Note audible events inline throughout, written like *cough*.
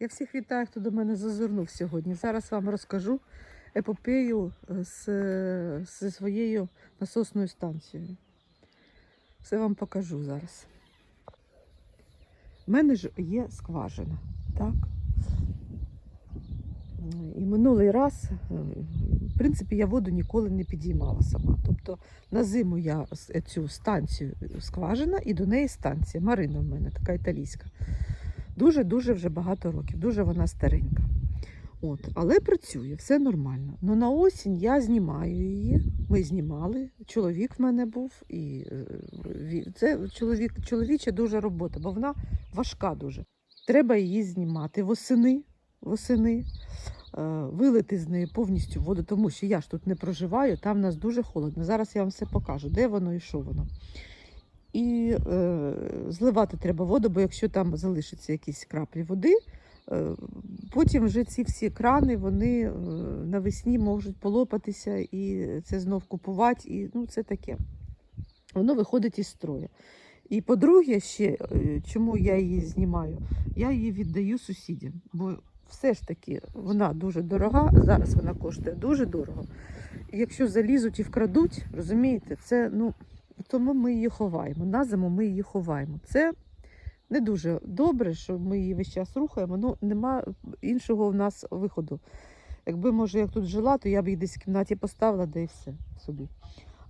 Я всіх вітаю, хто до мене зазирнув сьогодні. Зараз вам розкажу епопею е, з, зі своєю насосною станцією. Все вам покажу зараз. У мене ж є скважина, так? І минулий раз, е, в принципі, я воду ніколи не підіймала сама. Тобто на зиму я цю станцію скважина і до неї станція. Марина в мене така італійська. Дуже-дуже вже багато років, дуже вона старенька. От, але працює, все нормально. Ну на осінь я знімаю її. Ми знімали. Чоловік в мене був, і е, це чоловік, чоловіча дуже робота, бо вона важка дуже. Треба її знімати восени, восени, е, вилити з неї повністю воду, тому що я ж тут не проживаю, там в нас дуже холодно. Зараз я вам все покажу, де воно і що воно. І е, зливати треба воду, бо якщо там залишаться якісь краплі води, е, потім вже ці всі крани вони е, навесні можуть полопатися і це знов купувати. І ну, це таке. Воно виходить із строю. І по-друге, ще е, чому я її знімаю, я її віддаю сусідям. Бо все ж таки вона дуже дорога, зараз вона коштує дуже дорого. І якщо залізуть і вкрадуть, розумієте, це ну. Тому ми її ховаємо. На зиму ми її ховаємо. Це не дуже добре, що ми її весь час рухаємо. Ну, нема іншого в нас виходу. Якби, може, я тут жила, то я б її десь в кімнаті поставила, да і все собі.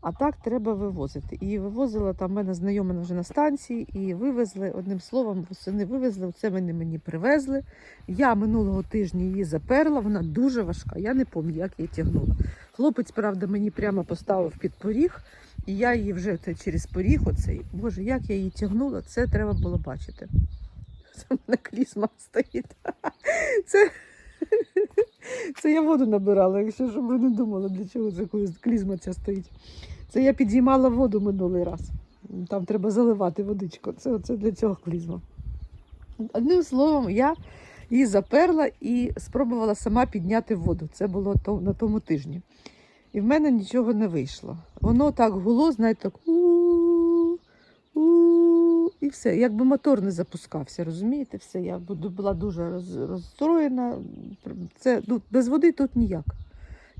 А так треба вивозити. І вивозила там мене знайома вже на станції, і вивезли, одним словом, восени вивезли, це вони мені привезли. Я минулого тижня її заперла, вона дуже важка. Я не пам'ятаю, як її тягнула. Хлопець, правда, мені прямо поставив під поріг. І я її вже це через поріг оцей. Боже, як я її тягнула, це треба було бачити. Це в мене клізма стоїть. *laughs* Це, це я воду набирала, якщо щоб ви не думали, для чого це клізма ця стоїть. Це я підіймала воду минулий раз. Там треба заливати водичку. Це оце для цього клізма. Одним словом, я її заперла і спробувала сама підняти воду. Це було на тому тижні. І в мене нічого не вийшло. Воно так гуло, знаєте, так у у і все. Якби мотор не запускався, розумієте? Все. Я була дуже розстроєна. Це ну, без води тут ніяк.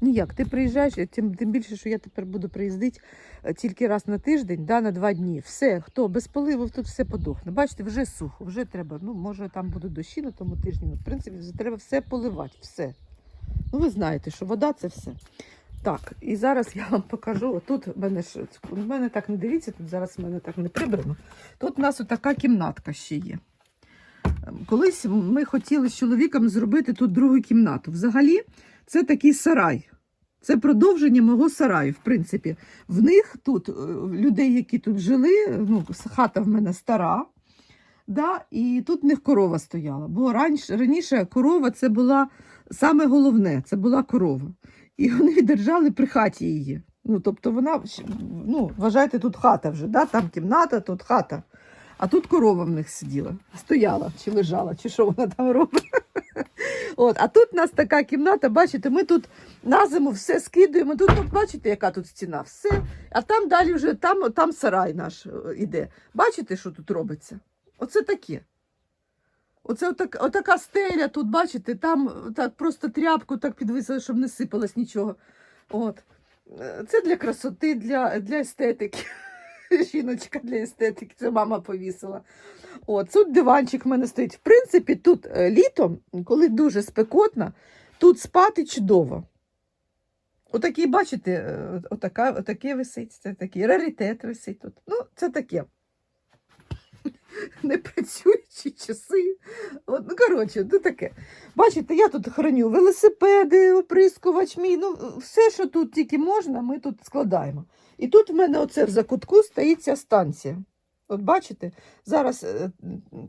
Ніяк. Ти приїжджаєш, тим, тим більше, що я тепер буду приїздити е, тільки раз на тиждень, да, на два дні. Все, хто без поливу, тут все подохне. Бачите, вже сухо, вже треба. Ну, може, там будуть дощі на тому тижні. Ну, в принципі, вже треба все поливати. Все. Ну, ви знаєте, що вода це все. Так, і зараз я вам покажу. Тут в мене ж в мене так не дивіться, тут зараз в мене так не прибрано. Тут у нас отака кімнатка ще є. Ем, Колись ми хотіли з чоловіком зробити тут другу кімнату. Взагалі, це такий сарай. Це продовження мого сараю, в принципі. В них тут, е, людей, які тут жили, ну, хата в мене стара, да, і тут в них корова стояла. Бо раніше, раніше корова це була саме головне, це була корова. І вони держали при хаті її. Ну, тобто вона, ну, вважайте, тут хата вже, да? там кімната, тут хата. А тут корова в них сиділа, стояла чи лежала, чи що вона там робить. *laughs* А тут у нас така кімната, бачите, ми тут на зиму все скидуємо. Тут, бачите, яка тут стіна, все. А там далі вже там, там сарай наш е, іде. Бачите, що тут робиться? Оце таке. Оце отак, отака стеля тут, бачите, там е, так просто тряпку так підвисили, щоб не сипалось нічого. От. Е, Це для красоти, для, для естетики. *laughs* Жіночка для естетики, це мама повісила. От, тут диванчик в мене стоїть. В принципі, тут е, літом, коли дуже спекотно, тут спати чудово. Отакий, бачите, отака, отаке висить, це такий раритет висить тут. Ну, це таке. *laughs* Не працюючі часи. От, ну, коротше, ну таке. Бачите, я тут храню велосипеди, оприскувач мій, ну, все, що тут тільки можна, ми тут складаємо. І тут в мене оце в закутку стоїть ця станція. От бачите, зараз е,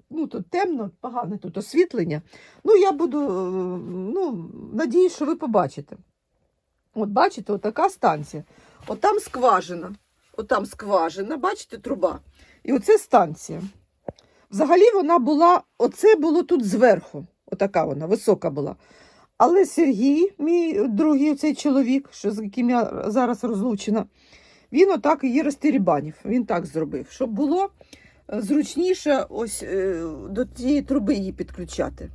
ну, тут темно, погане тут освітлення. Ну, я буду, е, ну, надіюсь, що ви побачите. От бачите, отака станція. От там скважина. От там скважина, бачите, труба. І оце станція. Взагалі вона була, оце було тут зверху. Отака вона, висока була. Але Сергій, мій другий цей чоловік, що з яким я зараз розлучена, він отак її розтерібанів. Він так зробив, щоб було е, зручніше ось е, до цієї труби її підключати.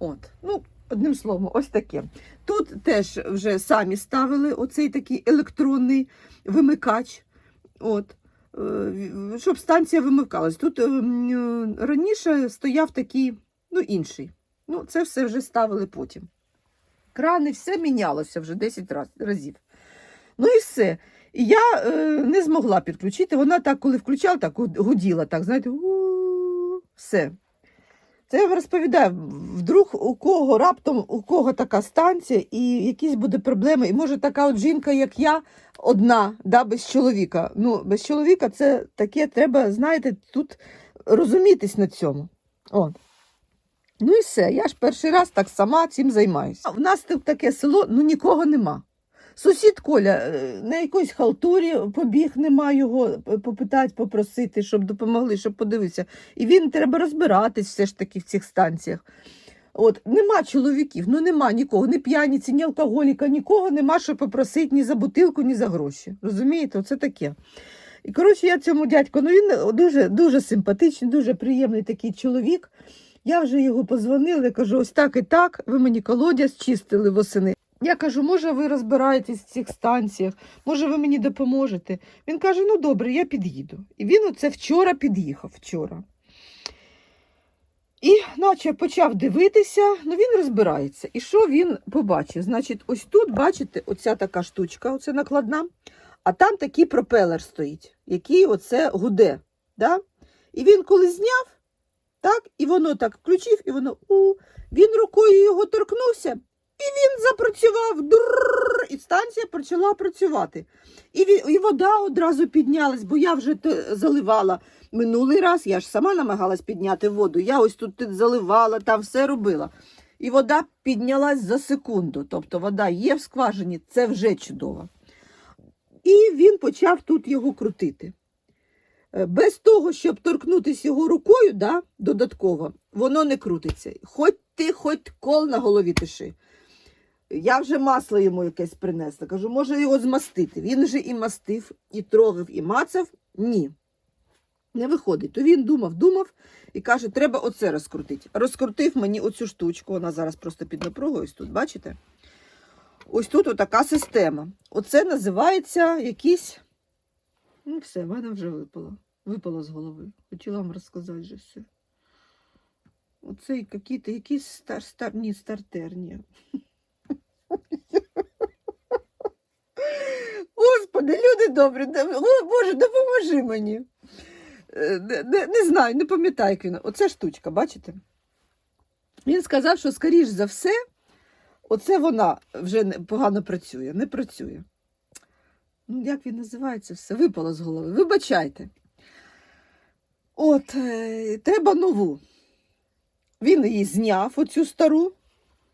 От. Ну, одним словом, ось таке. Тут теж вже самі ставили оцей такий електронний вимикач. От. Е, Щоб станція вимикалась. Тут е, е, раніше стояв такий, ну, інший. Ну, це все вже ставили потім. Крани, все мінялося вже 10 раз, разів. Ну і все. І я е, не змогла підключити. Вона так, коли включала, так гуділа, так, знаєте, у все. Це я вам розповідаю, вдруг у кого раптом у кого така станція і якісь буде проблеми. І може така от жінка, як я, одна, да, без чоловіка. Ну, без чоловіка це таке, треба, знаєте, тут розумітись на цьому. От. Ну і все. Я ж перший раз так сама цим займаюся. У нас тут таке село, ну нікого нема. Сусід Коля е, на якоїсь халтурі побіг, нема його попитати, попросити, щоб допомогли, щоб подивився. І він треба розбиратись все ж таки в цих станціях. От, нема чоловіків, ну нема нікого, ні п'яниці, ні алкоголіка, нікого нема, що попросити ні за бутилку, ні за гроші. Розумієте, оце таке. І коротше, я цьому дядьку, ну він дуже, дуже симпатичний, дуже приємний такий чоловік. Я вже його позвонила, кажу, ось так і так, ви мені колодязь чистили восени. Я кажу, може, ви розбираєтесь в цих станціях, може, ви мені допоможете. Він каже: ну добре, я під'їду. І він оце вчора під'їхав. Вчора. І наче почав дивитися, ну він розбирається. І що він побачив? Значить, ось тут, бачите, оця така штучка, оце накладна, а там такий пропелер стоїть, який оце гуде. Да? І він коли зняв, так, і воно так включив, і воно у. Він рукою його торкнувся, і він запрацював. Дрррр, і станція почала працювати. І, і вода одразу піднялась, бо я вже заливала минулий раз, я ж сама намагалась підняти воду. Я ось тут заливала, там все робила. І вода піднялась за секунду. Тобто вода є в скважині, це вже чудово. І він почав тут його крутити. Е, Без того, щоб торкнутися його рукою, да, додатково, воно не крутиться. Хоч ти, хоч кол на голові тиши. Я вже масло йому якесь принесла. Кажу, може його змастити. Він же і мастив, і трогав, і мацав. Ні. Не виходить. То він думав, думав і каже, треба оце розкрутити. Розкрутив мені оцю штучку, вона зараз просто під напругою, ось тут, бачите? Ось тут отака система. Оце називається якийсь. Ну, все, в мене вже випало. Випало з голови. Хотіла вам розказати вже все. Оце якісь, якісь стар, стар, ні, стартерні. Господи, люди добрі, Боже, допоможи мені. Е, Не, не, не знаю, не пам'ятаю, він. Оце штучка, бачите? Він сказав, що, скоріш за все, оце вона вже погано працює, не працює. Ну, як він називається все? Випало з голови. Вибачайте. От, е, треба нову. Він її зняв, оцю стару.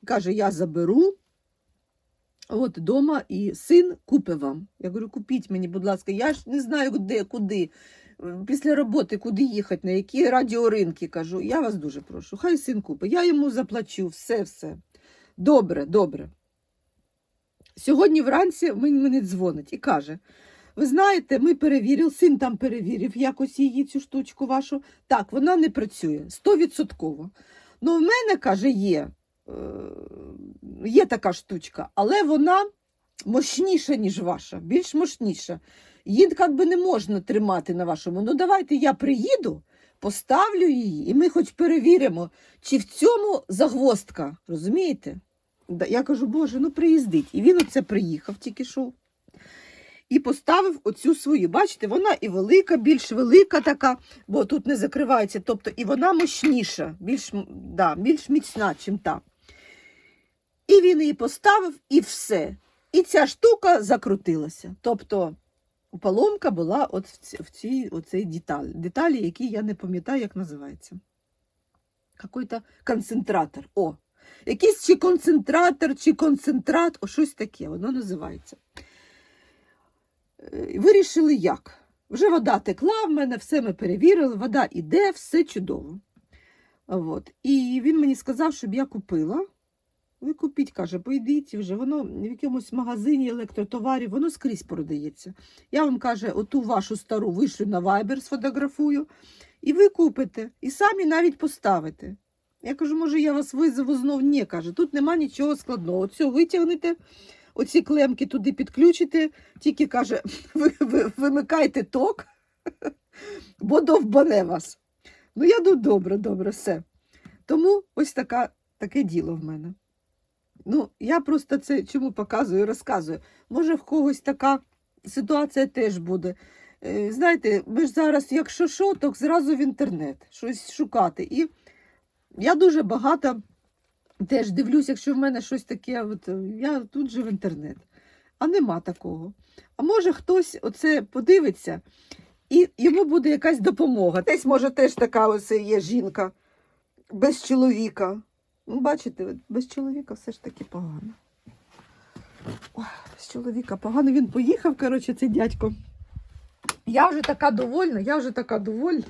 Каже, я заберу. От вдома і син купить вам. Я говорю, купіть мені, будь ласка. Я ж не знаю, де, куди. Е, Після роботи куди їхати, на які радіоринки кажу. Я вас дуже прошу. Хай син купить. Я йому заплачу, все, все. Добре, добре. Сьогодні вранці він мені дзвонить і каже: ви знаєте, ми перевірили, син там перевірив якось її цю штучку вашу. Так, вона не працює стовідсотково. Ну, в мене, каже, є, є така штучка, але вона мощніша, ніж ваша, більш мощніша. Її як би не можна тримати на вашому. Ну, давайте я приїду, поставлю її, і ми хоч перевіримо, чи в цьому загвоздка. Розумієте? Я кажу, Боже, ну приїздить. І він оце приїхав, тільки що. І поставив оцю свою. Бачите, вона і велика, більш велика така, бо тут не закривається. Тобто і вона мощніша, більш, да, більш міцна, ніж та. І він її поставив, і все. І ця штука закрутилася. Тобто поломка була от в цій, оцій деталі, деталі, які я не пам'ятаю, як називається. Какой-то концентратор. О, якийсь чи концентратор, чи концентрат, о, щось таке, воно називається. Е, Вирішили як? Вже вода текла в мене, все ми перевірили, вода іде, все чудово. От. І він мені сказав, щоб я купила. Ви купіть, каже, пойдіть вже, воно в якомусь магазині електротоварів, воно скрізь продається. Я вам каже, оту вашу стару вишлю на Viber, сфотографую, і ви купите, і самі навіть поставите. Я кажу, може, я вас визову знов? Ні, каже, тут нема нічого складного. Оцю витягнете, оці клемки туди підключите, тільки каже, *laughs* ви, ви, вимикайте ток, *laughs* бо довбане вас. Ну, я думаю, добре, добре, все. Тому ось така, таке діло в мене. Ну, я просто це чому показую, розказую. Може, в когось така ситуація теж буде. Е, Знаєте, ми ж зараз, якщо що, то зразу в інтернет щось шукати. І я дуже багато теж дивлюсь, якщо в мене щось таке, от, е, я тут же в інтернет. А нема такого. А може хтось оце подивиться, і йому буде якась допомога. Десь, може, теж така ось є жінка без чоловіка. Ну, бачите, без чоловіка все ж таки погано. Без чоловіка погано. Він поїхав, коротше, цей дядько. Я вже така довольна, я вже така довольна,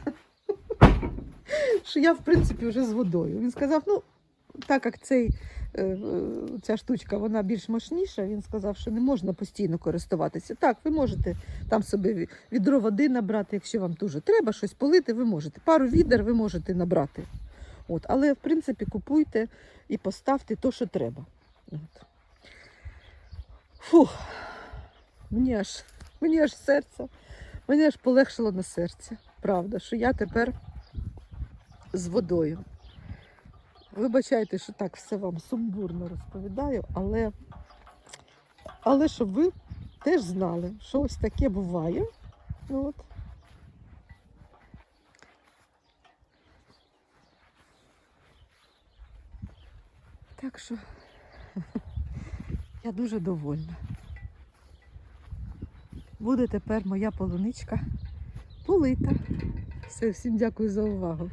*laughs* що я, в принципі, вже з водою. Він сказав, ну, так як цей, е, е, ця штучка вона більш мощніша, він сказав, що не можна постійно користуватися. Так, ви можете там собі відро води набрати, якщо вам дуже треба щось полити, ви можете. Пару відер ви можете набрати. От, але, в принципі, купуйте і поставте то, що треба. От. Фух, мені аж, мені аж серце, мені аж полегшило на серці. Правда, що я тепер з водою. Вибачайте, що так все вам сумбурно розповідаю, але, але щоб ви теж знали, що ось таке буває. От. Так що я дуже довольна. Буде тепер моя полуничка полита. Все, всім дякую за увагу.